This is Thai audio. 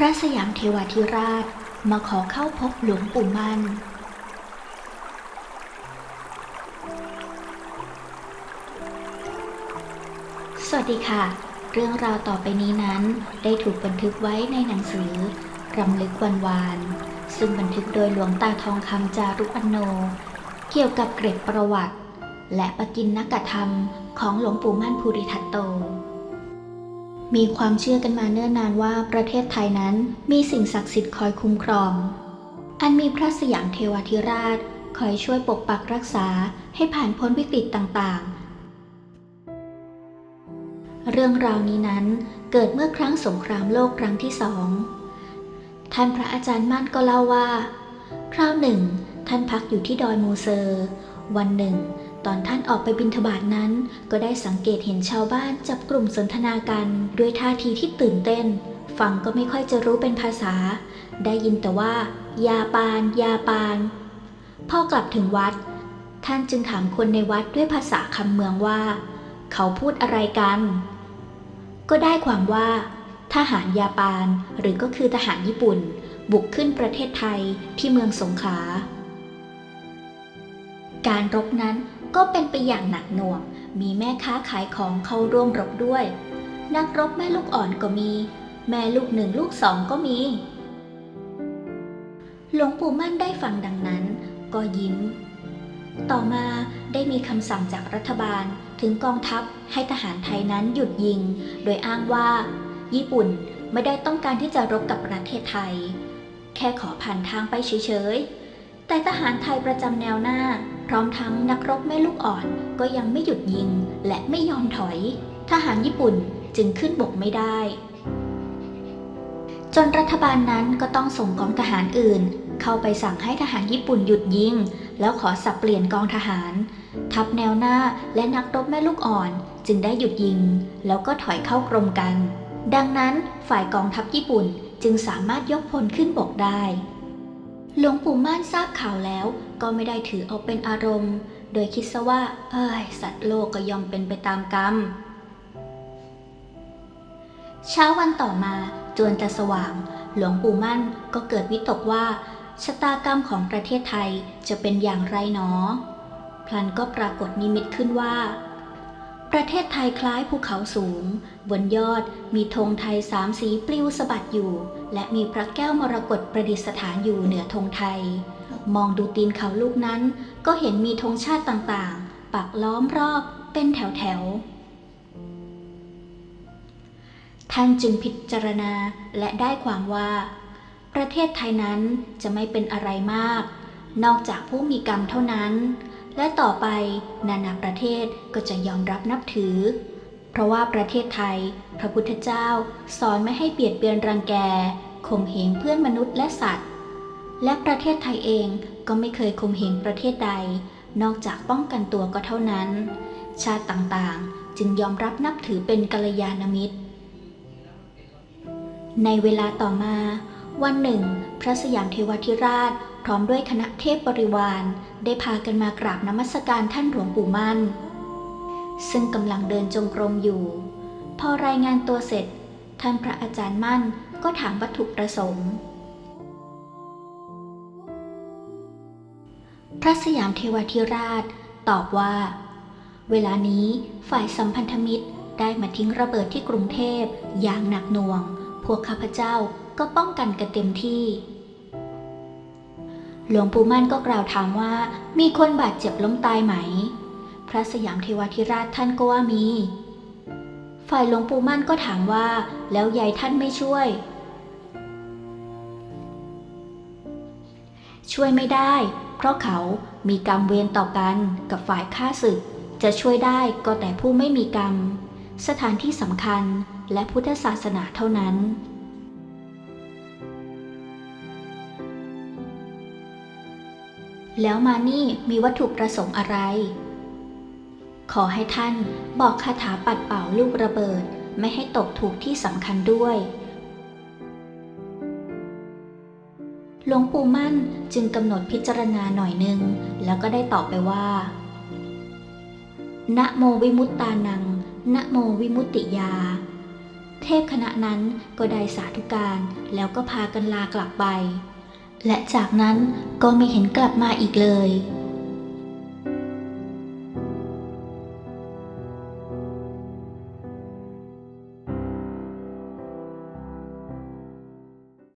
พระสยามเทวาธิราชมาขอเข้าพบหลวงปู่มั่น สวัสดีค่ะ เรื่องราวต่อไปนี้นั้นได้ถูกบันทึกไว้ในหนังสือรำลึกวันวาน ซึ่งบันทึกโดยหลวงตาทองคำจารุปันโน เกี่ยวกับเกร็ดประวัติ และปกินนักธรรมของหลวงปู่มั่นภูริทัตโต มีความเชื่อกันมาเนิ่นนานว่าประเทศไทยนั้นมีสิ่งศักดิ์สิทธิ์คอยคุ้มครอง อันมีพระสยามเทวธิราช คอยช่วยปกปักรักษาให้ผ่านพ้นวิกฤตต่างๆ เรื่องราวนี้นั้นเกิดเมื่อครั้งสงครามโลกครั้งที่สอง ท่านพระอาจารย์มั่นก็เล่าว่า คราวหนึ่ง ท่านพักอยู่ที่ดอยมูเซอร์ วันหนึ่ง ตอนท่านออกไปบินทบาทนั้น ก็ได้สังเกตเห็นชาวบ้านจับกลุ่มสนทนากัน ด้วยท่าทีที่ตื่นเต้น ฟังก็ไม่ค่อยจะรู้เป็นภาษา ได้ยินแต่ว่า ยาปาน ยาปานพอกลับถึงวัด ท่านจึงถามคนในวัดด้วยภาษาคำเมืองว่า เขาพูดอะไรกัน ก็ได้ความว่า ทหารยาปานหรือก็คือทหารญี่ปุ่น บุกขึ้นประเทศไทยที่เมืองสงขลาการรบนั้น ก็เป็นไปอย่างหนักหน่วง มีแม่ค้าขายของเข้าร่วมรบด้วย นักรบแม่ลูกอ่อนก็มี แม่ลูกหนึ่งลูกสองก็มี หลวงปู่มั่นได้ฟังดังนั้น ก็ยิ้ม ต่อมาได้มีคำสั่งจากรัฐบาลถึงกองทัพให้ทหารไทยนั้นหยุดยิง โดยอ้างว่า ญี่ปุ่นไม่ได้ต้องการที่จะรบกับประเทศไทย แค่ขอผ่านทางไปเฉยๆ แต่ทหารไทยประจำแนวหน้า พร้อมทั้งนักรบแม่ลูกอ่อนก็ยังไม่หยุดยิงและไม่ยอมถอย ทหารญี่ปุ่นจึงขึ้นบกไม่ได้ จนรัฐบาลนั้นก็ต้องส่งกองทหารอื่น เข้าไปสั่งให้ทหารญี่ปุ่นหยุดยิง แล้วขอสับเปลี่ยนกองทหาร ทัพแนวหน้าและนักรบแม่ลูกอ่อนจึงได้หยุดยิง แล้วก็ถอยเข้ากรมกัน ดังนั้นฝ่ายกองทัพญี่ปุ่นจึงสามารถยกพลขึ้นบกได้ หลวงปู่ม่านทราบข่าวแล้วก็ไม่ได้ถือเอาเป็นอารมณ์ โดยคิดซะว่า เอ้ย สัตว์โลกก็ยอมเป็นไปตามกรรม เช้าวันต่อมาจวนจะสว่าง หลวงปู่มั่นก็เกิดวิตกว่า ชะตากรรมของประเทศไทยจะเป็นอย่างไรหนอ พลันก็ปรากฏนิมิตขึ้นว่า ประเทศไทยคล้ายภูเขาสูง บนยอดมีธงไทยสามสีปลิวสะบัดอยู่ และมีพระแก้วมรกตประดิษฐานอยู่เหนือธงไทย มองดูตีนเขาลูกนั้น ก็เห็นมีธงชาติต่างๆ ปักล้อมรอบเป็นแถวๆท่านจึงพิจารณาและได้ความว่า ประเทศไทยนั้นจะไม่เป็นอะไรมาก นอกจากผู้มีกรรมเท่านั้น และต่อไปนานาประเทศก็จะยอมรับนับถือ เพราะว่าประเทศไทย พระพุทธเจ้าสอนไม่ให้เบียดเบียนรังแกข่มเหงเพื่อนมนุษย์และสัตว์ และประเทศไทยเองก็ไม่เคยข่มเหงประเทศใด นอกจากป้องกันตัวก็เท่านั้น ชาติต่างๆจึงยอมรับนับถือเป็นกัลยาณมิตร ในเวลาต่อมา วันหนึ่ง พระสยามเทวทิราช พร้อมด้วยคณะเทพบริวาร ได้พากันมากราบนมัสการท่านหลวงปู่มั่น ซึ่งกำลังเดินจงกรมอยู่ พอรายงานตัวเสร็จ ท่านพระอาจารย์มั่นก็ถามวัตถุประสงค์ พระสยามเทวทิราช ตอบว่า เวลานี้ฝ่ายสัมพันธมิตรได้มาทิ้งระเบิดที่กรุงเทพอย่างหนักหน่วง พวกข้าพเจ้าก็ป้องกันกันเต็มที่ หลวงปู่มั่นก็กล่าวถามว่ามีคนบาดเจ็บล้มตายไหม พระสยามเทวทิราชท่านก็ว่ามี ฝ่ายหลวงปู่มั่นก็ถามว่าแล้วยายท่านไม่ช่วย ช่วยไม่ได้ เพราะเขามีกรรมเวรต่อกันกับฝ่ายข้าศึก จะช่วยได้ก็แต่ผู้ไม่มีกรรม สถานที่สำคัญและพุทธศาสนาเท่านั้น แล้วมานี่มีวัตถุประสงค์อะไร ขอให้ท่านบอกคาถาปัดเป่าลูกระเบิด ไม่ให้ตกถูกที่สำคัญด้วย หลวงปู่มั่นจึงกำหนดพิจารณาหน่อยนึง แล้วก็ได้ตอบไปว่านะโมวิมุตตานังนะโมวิมุตติยา เทพคณะนั้นก็ได้สาธุการแล้วก็พากันลากลับไป และจากนั้นก็ไม่เห็นกลับมาอีกเลย